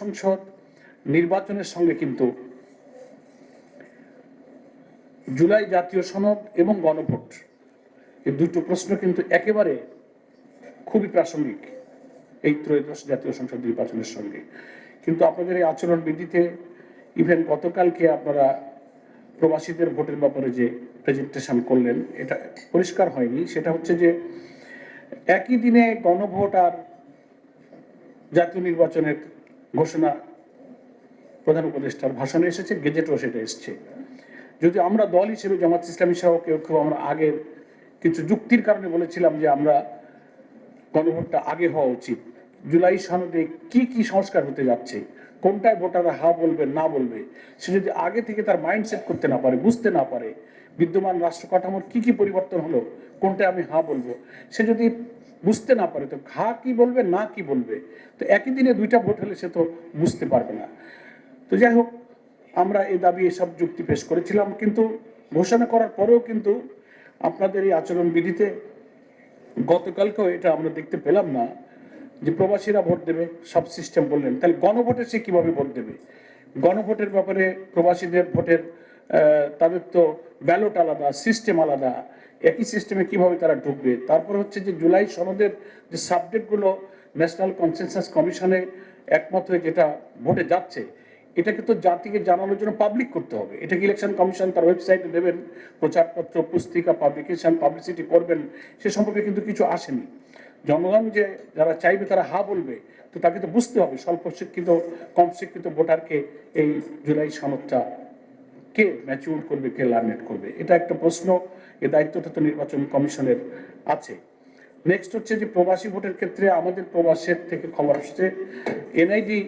সংসদ নির্বাচনের সঙ্গে কিন্তু জুলাই জাতীয় সনদ এবং গণভোট, এই দুটো প্রশ্ন কিন্তু একেবারে খুবই প্রাসঙ্গিক এই ত্রয়োদশ জাতীয় সংসদ নির্বাচনের সঙ্গে। কিন্তু আপনাদের এই আচরণ বিধিতে ইভেন গতকালকে আপনারা প্রবাসীদের ভোটের ব্যাপারে যে প্রেজেন্টেশন করলেন, এটা পরিষ্কার হয়নি। সেটা হচ্ছে যে একই দিনে গণভোট আর জাতীয় নির্বাচনের ঘোষণা প্রধান উপদেষ্টার ভাষণে এসেছে, গেজেটও সেটা এসছে। যদি আমরা দল হিসেবে, জামাত ইসলামী সহ কেউ কেউ আমরা আগের কিছু যুক্তির কারণে বলেছিলাম যে আমরা গণভোটটা আগে হওয়া উচিত, জুলাই সনদে কি কি সংস্কার হতে যাচ্ছে, কোনটায় ভোটাররা হা বলবে, না বলবে, সে যদি আগে থেকে তার মাইন্ড সেট করতে না পারে, বুঝতে না পারে, বিদ্যমান রাষ্ট্র কাঠামোর কি কি পরিবর্তন হলো, কোনটায় আমি হা বলব, সে যদি বুঝতে না পারে, তো হা কি বলবে, না কি বলবে? তো একই দিনে দুইটা ভোট হলে সে তো বুঝতে পারবে না। তো যাই হোক, আমরা এই দাবি এসব যুক্তি পেশ করেছিলাম, কিন্তু ঘোষণা করার পরেও কিন্তু আপনাদের এই আচরণ বিধিতে গতকালকেও এটা আমরা দেখতে পেলাম না, যে প্রবাসীরা ভোট দেবে, সব সিস্টেম বললেন। তাহলে গণভোটে সে কীভাবে ভোট দেবে? গণভোটের ব্যাপারে প্রবাসীদের ভোটের তাদের তো ব্যালট আলাদা সিস্টেম আলাদা। একই সিস্টেমে কীভাবে তারা ঢুকবে? তারপর হচ্ছে যে জুলাই সনদের যে সাবজেক্টগুলো ন্যাশনাল কনসেনসাস কমিশনে একমত হয়ে যেটা ভোটে যাচ্ছে, এটাকে তো জাতিকে জানানোর জন্য পাবলিক করতে হবে। এটাকে ইলেকশন কমিশন তার ওয়েবসাইটে দেবেন? প্রচারপত্র, পুস্তিকা পাবলিকেশন পাবলিসিটি করবেন, সে সম্পর্কে কিন্তু কিছু আসেনি। জনগণ যে যারা চাইবে তারা হা বলবে, তো তাকে তো বুঝতে হবে। স্বল্প শিক্ষিত, কম শিক্ষিত ভোটারকে এই জুলাই সনদটা কে ম্যাচিউর করবে, কে লার্নেট করবে? এটা একটা প্রশ্ন, এ দায়িত্বটা তো নির্বাচন কমিশনের আছে। নেক্সট হচ্ছে যে প্রবাসী ভোটের ক্ষেত্রে আমাদের প্রবাসের থেকে খবর আসছে, এনআইডি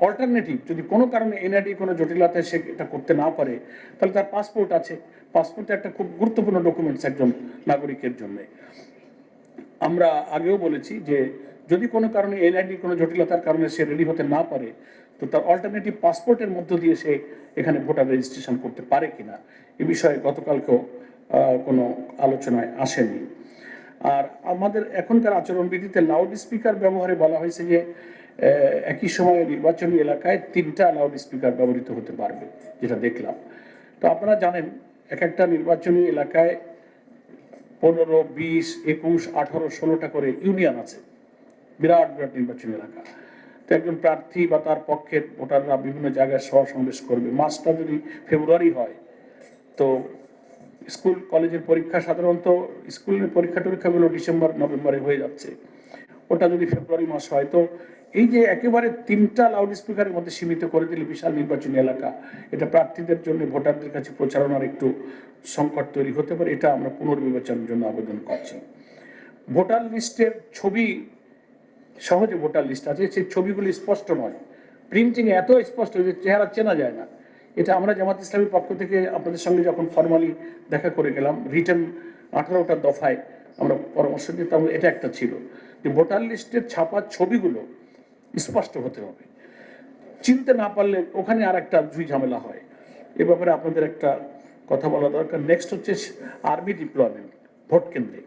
অল্টারনেটিভ যদি কোনো কারণে এনআইডি কোনো জটিলতায় সে এটা করতে না পারে, তাহলে তার পাসপোর্ট আছে। পাসপোর্ট একটা খুব গুরুত্বপূর্ণ ডকুমেন্টস একজন নাগরিকের জন্য। আমরা আগেও বলেছি যে যদি কোনো কারণে এনআইডি কোনো জটিলতার কারণে সে রেডি হতে না পারে তো তার অল্টারনেটিভ পাসপোর্টের মধ্য দিয়ে সে এখানে ভোটার রেজিস্ট্রেশন করতে পারে কিনা, এ বিষয়ে গতকালকেও কোনো আলোচনায় আসেনি। আর আমাদের এখনকার আচরণবিধিতে লাউড স্পিকার ব্যবহারে বলা হয়েছে যে একই সময়ে নির্বাচনী এলাকায় তিনটা লাউড স্পিকার ব্যবহৃত হতে পারবে, যেটা দেখলাম। তো আপনারা জানেন, এক একটা নির্বাচনী এলাকায় পনেরো, বিশ, একুশ, আঠারো, ষোলোটা করে ইউনিয়ন আছে। বিরাট বিরাট নির্বাচনী এলাকা। একজন প্রার্থী বা তার পক্ষের ভোটাররা বিভিন্ন জায়গায় সহ সমাবেশ করবে। মাসটা যদি ফেব্রুয়ারি হয়, তো স্কুল, কলেজের পরীক্ষা সাধারণত স্কুলের পরীক্ষা টরীক্ষাগুলো ডিসেম্বর, নভেম্বরে হয়ে যাচ্ছে। ওটা যদি ফেব্রুয়ারি মাস হয়, তো এই যে একেবারে তিনটা লাউড স্পিকারের মধ্যে সীমিত করে দিলে বিশাল নির্বাচনী এলাকা, এটা প্রার্থীদের জন্য, ভোটারদের কাছে প্রচারণার একটু সংকট তৈরি হতে পারে, এটা আমরা পুনর্বিবেচনার জন্য আবেদন করছি। ভোটার লিস্টের ছবি সহজে ভোটার লিস্ট আছে, সেই ছবিগুলি স্পষ্ট নয়। প্রিন্টিং এত স্পষ্ট যে চেহারা চেনা যায় না। এটা আমরা জামাত ইসলামের পক্ষ থেকে আপনাদের সঙ্গে যখন ফর্মালি দেখা করে গেলাম রিটার্ন আঠারোটা দফায় আমরা পরামর্শ দিতাম এটা একটা ছিল যে ভোটার লিস্টের ছাপা ছবিগুলো স্পষ্ট হতে হবে। চিনতে না পারলে ওখানে আর একটা ঝুই ঝামেলা হয়। এ ব্যাপারে আপনাদের একটা কথা বলা দরকার। নেক্সট হচ্ছে আর্মি ডিপ্লয়মেন্ট ভোট কেন্দ্রে।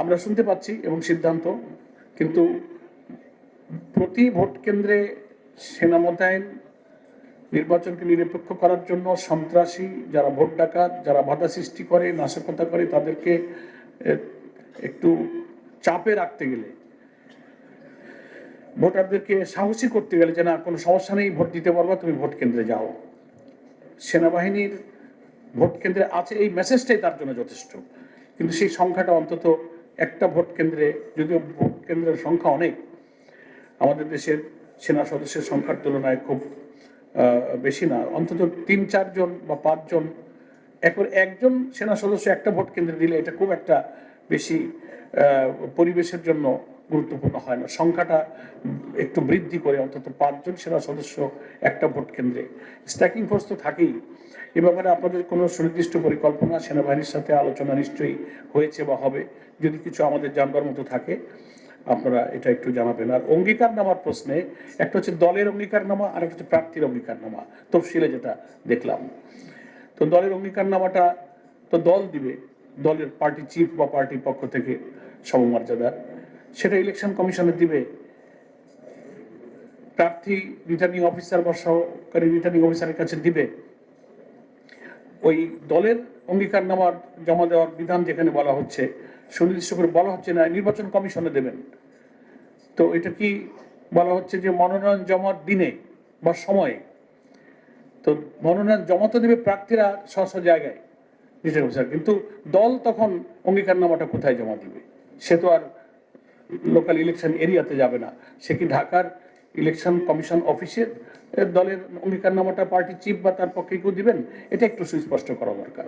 আমরা শুনতে পাচ্ছি এবং সিদ্ধান্ত, কিন্তু প্রতি ভোট কেন্দ্রে সেনা মোতায়েন, নির্বাচনকে নিরপেক্ষ করার জন্য সন্ত্রাসী, যারা ভোট ডাকাত, যারা বাধা সৃষ্টি করে, নাশকতা করে, তাদেরকে একটু চাপে রাখতে গেলে, ভোটারদেরকে সাহসী করতে গেলে যে, না, কোনো সমস্যা নেই, ভোট দিতে পারবা, তুমি ভোট কেন্দ্রে যাও। সেনাবাহিনীর ভোট কেন্দ্রে আছে এই মেসেজটাই তার জন্য যথেষ্ট। কিন্তু সেই সংখ্যাটা অন্তত একটা ভোট কেন্দ্রে, যদিও ভোট কেন্দ্রের সংখ্যা অনেক, আমাদের দেশের সেনা সদস্যের সংখ্যার তুলনায় খুব বেশি না। অন্তত তিন, চারজন বা পাঁচজন একবার একজন সেনা সদস্য একটা ভোট কেন্দ্রে দিলে এটা খুব একটা বেশি পরিবেশের জন্য গুরুত্বপূর্ণ হয় না। সংখ্যাটা একটু বৃদ্ধি করে, অন্তত পাঁচজন সেনা সদস্য একটা ভোট কেন্দ্রে। স্ট্যাকিং ফোর্স তো থাকেই। এ ব্যাপারে আপনাদের কোনো সুনির্দিষ্ট পরিকল্পনা সেনাবাহিনীর সাথে আলোচনা নিশ্চয়ই হয়েছে বা হবে। যদি কিছু আমাদের জানবার মতো থাকে, আপনারা এটা একটু জানাবেন। আর অঙ্গীকার নামার প্রশ্নে, একটা হচ্ছে দলের অঙ্গীকার নামা আর একটা হচ্ছে প্রার্থীর অঙ্গীকার নামা তফসিলে যেটা দেখলাম। তো দলের অঙ্গীকার নামাটা তো দল দিবে। দলের পার্টি চিফ বা পার্টির পক্ষ থেকে সমমর্যাদার। সেটা ইলেকশন কমিশনে দিবে। প্রার্থী রিটার্নিং অফিসার বা সহকারী রিটার্নিং অফিসারের কাছে দিবে। ওই দলের অঙ্গীকারনামার জমা দেওয়ার বিধান যেখানে বলা হচ্ছে, সুনির্দিষ্ট করে বলা হচ্ছে না, নির্বাচন কমিশনে দেবেন। তো এটা কি বলা হচ্ছে যে মনোনয়ন জমার দিনে বা সময়ে? তো মনোনয়ন জমা তো দেবে প্রার্থীরা স্ব স্ব জায়গায় রিটার্নিং অফিসার কিন্তু দল তখন অঙ্গীকারনামাটা কোথায় জমা দিবে? সে তো আর লোকাল ইলেকশন এরিয়াতে যাবে না। সে কি ঢাকার ইলেকশন কমিশন অফিসের দলের অঙ্গীকারনামাটা পার্টি চিফ বা তার পক্ষে কেউ দিবেন? এটা একটু সুস্পষ্ট করা দরকার